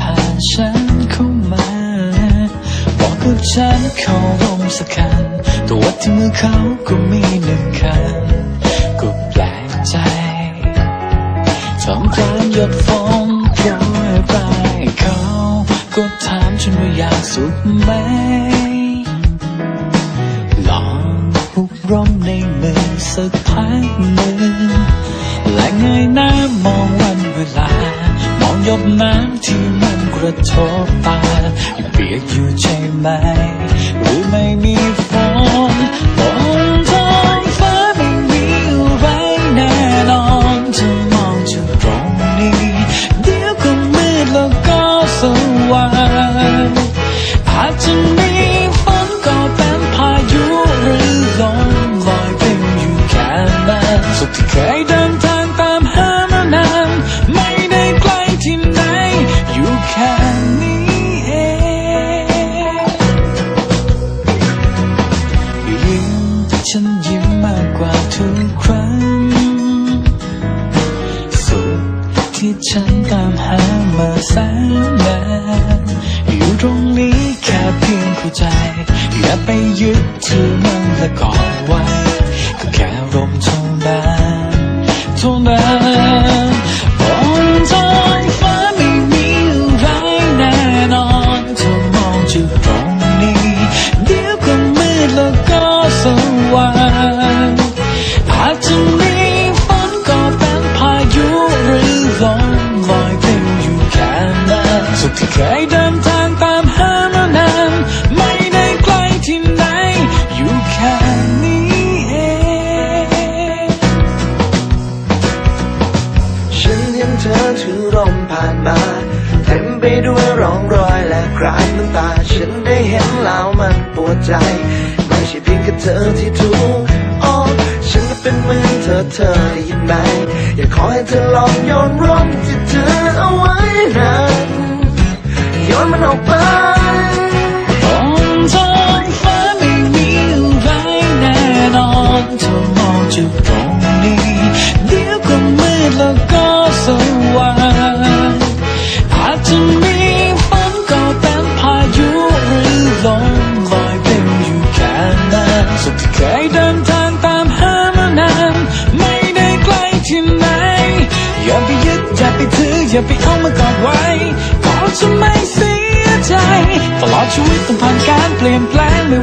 ผ่านฉันเข้ามา บอกกับฉันเขาร่มสักคันตัวที่มือเขาก็มีหนึ่งคันก็แปลกใจทำกลางหยดฝนโปรยปลายเขาก็ถามฉันว่าอยากสุขไหมลองพุกร่มในมือสักพักหนึ่งและเงยหน้ามองวันเวลา หยดน้ำที่มันกระทบตายังเปียกอยู่ใช่ไหมหรือไม่มีฝนบนท้องฟ้าไม่มีอะไรแน่นอนจะมองจากตรงนี้ เดี๋ยวก็มืดแล้วก็สว่างอาจจะมีฝนก็เป็นพายุหรือลมลอยเป็นอยู่แค่นั้นสุขที่เคยเดิ ฉันตามหามาแสนนานอยู่ตรงนี้แค่เพียงเข้าใจ อย่าไปยึดถือมันและกอดไว้ ธอถือร่มผ่านมา เต็มไปด้วยร่องรอยและคราบน้ำตา ฉันได้เห็นแล้วมันปวดใจ ไม่ใช่เพียงแค่เธอที่ถูกอ๋อฉันก็เป็นเหมือนเธอเธอได้ยินไหมอยากขอให้เธอลองโยนร่มที่เธอเอาไว้นั้นโยนมันออกไป ลมลอยเป็นอยู่แค่นั้นสุขที่เคยเดินทางตามหามานานไม่ได้ไกลที่ไหน อย่าไปยึดอย่าไปถืออย่าไปเอามากอดไว้ก็จะไม่เสียใจ ตลอดชีวิตต้องผ่านการเปลี่ยนแปลงไม่